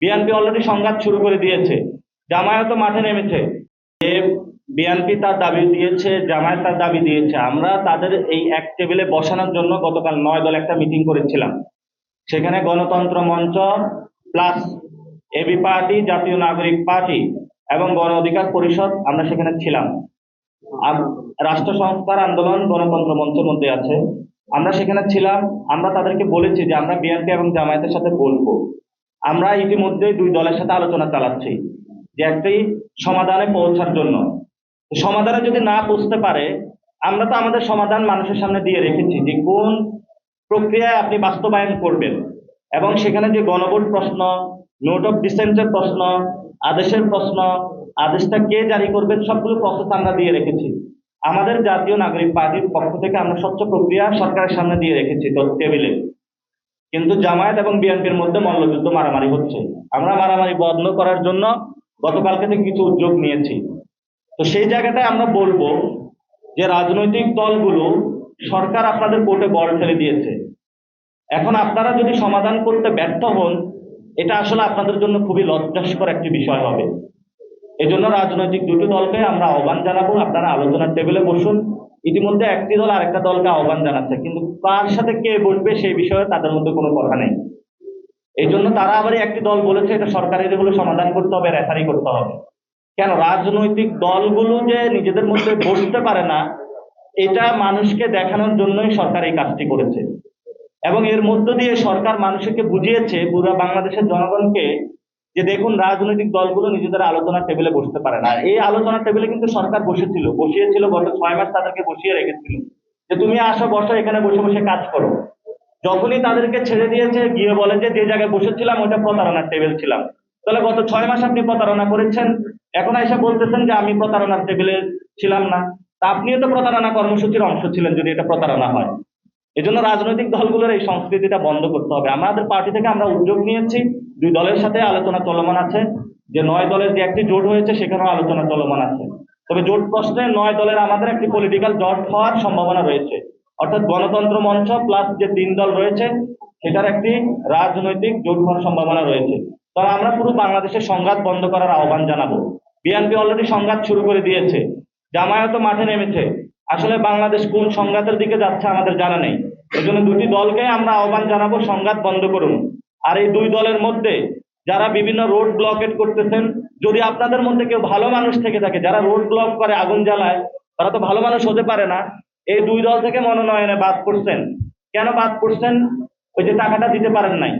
BNP already সংঘাত শুরু করে দিয়েছে। জামায়াতও মাঠে নেমেছে। যে বিএনপি তার দাবি দিয়েছে, জামায়াত তার দাবি দিয়েছে। আমরা তাদের এই এক টেবিলে বসানোর জন্য গতকাল নয় দল একটা মিটিং করেছিলাম। সেখানে গণতন্ত্র মঞ্চ প্লাস এবি পার্টি, জাতীয় নাগরিক পার্টি এবং গণ অধিকার পরিষদ আমরা সেখানে ছিলাম। রাষ্ট্র সংস্কার আন্দোলন গণতন্ত্র মঞ্চের মধ্যে আছে। আমরা সেখানে ছিলাম। আমরা তাদেরকে বলেছি যে আমরা বিএনপি এবং জামায়াতের সাথে বলব। আমরা ইতিমধ্যে দুই দলের সাথে আলোচনা চালাচ্ছি যে একটি সমাধানে পৌঁছার জন্য। সমাধানে যদি না পৌঁছতে পারে, আমরা তো আমাদের সমাধান মানুষের সামনে দিয়ে রেখেছি যে কোন প্রক্রিয়ায় আপনি বাস্তবায়ন করবেন। এবং সেখানে যে গণভোট প্রশ্ন, নোট অফ ডিসেন্টের প্রশ্ন, আদেশের প্রশ্ন, আদেশটা কে জারি করবেন সবগুলো প্রসেস আমরা দিয়ে রেখেছি। আমাদের জাতীয় নাগরিক পার্টির পক্ষ থেকে আমরা স্বচ্ছ প্রক্রিয়া সরকারের সামনে দিয়ে রেখেছি টেবিলে। কিন্তু জামায়াত এবং বিএনপির মধ্যে মল্লযুদ্ধ মারামারি হচ্ছে। আমরা মারামারি বন্ধ করার জন্য গতকালকে থেকে কিছু উদ্যোগ নিয়েছি। তো সেই জায়গাটায় আমরা বলব যে রাজনৈতিক দলগুলো সরকার আপনাদের কোর্টে বল ফেলে দিয়েছে। এখন আপনারা যদি সমাধান করতে ব্যর্থ হন, এটা আসলে আপনাদের জন্য খুবই লজ্জাস্কর একটি বিষয় হবে। এজন্য রাজনৈতিক দুটি দলকে আমরা আহ্বান জানাব, আপনারা আলোচনার টেবিলে বসুন। ইতিমধ্যে একটি দল আরেকটা দলকে আহ্বান জানাচ্ছে, কিন্তু কার সাথে কে বসবে সেই বিষয়ে তাদের মধ্যে কোনো কথা নেই। এই জন্য তারা আবার একটি দল বলেছে, এটা সরকারের এগুলো সমাধান করতে হবে রেফারি করতে হবে। কেন? রাজনৈতিক দলগুলো যে নিজেদের মধ্যে বসতে পারে না, এটা মানুষকে দেখানোর জন্যই সরকার এই কাজটি করেছে। এবং এর মধ্য দিয়ে সরকার মানুষকে বুঝিয়েছে, পুরা বাংলাদেশের জনগণকে যে দেখুন, রাজনৈতিক দলগুলো নিজেদের আলোচনার টেবিলে বসতে পারে না। এই আলোচনার টেবিলে কিন্তু সরকার বসেছিল, বসিয়েছিল গত ছয় মাস তাদেরকে বসিয়ে রেখেছিল। যে তুমি আসো, বসো, এখানে বসে বসে কাজ করো। যখনই তাদেরকে ছেড়ে দিয়েছে, গিয়ে বলে যে যে জায়গায় বসেছিলাম ওটা প্রতারণার টেবিল ছিলাম। তাহলে গত ছয় মাস আপনি প্রতারণা করেছেন। এখন এসে বলতেছেন যে আমি প্রতারণার টেবিলে ছিলাম না। তা আপনিও তো প্রতারণা কর্মসূচির অংশ ছিলেন যদি এটা প্রতারণা হয়। এজন্য রাজনৈতিক দলগুলোর এই সংস্কৃতিটা বন্ধ করতে হবে। আমাদের পার্টি থেকে আমরা উদ্যোগ নিয়েছি। দুই দলের সাথে আলোচনা চলমান আছে। যে নয় দলের যে একটি জোট হয়েছে, সেখানেও আলোচনা চলমান আছে। তবে জোট প্রশ্নে নয় দলের আমাদের একটি পলিটিক্যাল জট হওয়ার সম্ভাবনা রয়েছে। অর্থাৎ গণতন্ত্র মঞ্চ প্লাস যে তিন দল রয়েছে, সেটার একটি রাজনৈতিক জোট হওয়ার সম্ভাবনা রয়েছে। তবে আমরা পুরো বাংলাদেশের সংঘাত বন্ধ করার আহ্বান জানাব। বিএনপি অলরেডি সংঘাত শুরু করে দিয়েছে। জামায়াতও মাঠে নেমেছে। আসলে বাংলাদেশ কোন সংঘাতের দিকে যাচ্ছে আমাদের জানা নেই। এই জন্য দুটি দলকে আমরা আহ্বান জানাব, সংঘাত বন্ধ করুন। আর এই দুই দলের মধ্যে যারা বিভিন্ন রোড ব্লকেট করতেছেন, যদি আপনাদের মধ্যে কেউ ভালো মানুষ থেকে থাকে, যারা রোড ব্লক করে আগুন জ্বালায়, তারা তো ভালো মানুষ হতে পারে না। এই দুই দল থেকে মনোনয়নে বাদ করছেন কেন বাদ করছেন ওই যে টাকাটা দিতে পারেন নাই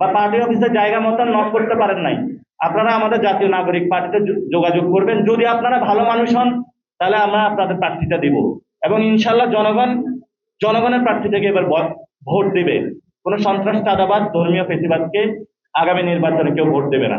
বা পার্টি অফিসে জায়গা মতন নক করতে পারেন নাই। আপনারা আমাদের জাতীয় নাগরিক পার্টিতে যোগাযোগ করবেন। যদি আপনারা ভালো মানুষ হন তাহলে আমরা আপনাদের প্রার্থীটা দিব। এবং ইনশাল্লাহ জনগণ, জনগণের প্রার্থী থেকে এবার ভোট দেবে। কোনো সন্ত্রাস চাঁদাবাদ ধর্মীয় ফেসিবাদকে আগামী নির্বাচনে কেউ ভোট দেবে না।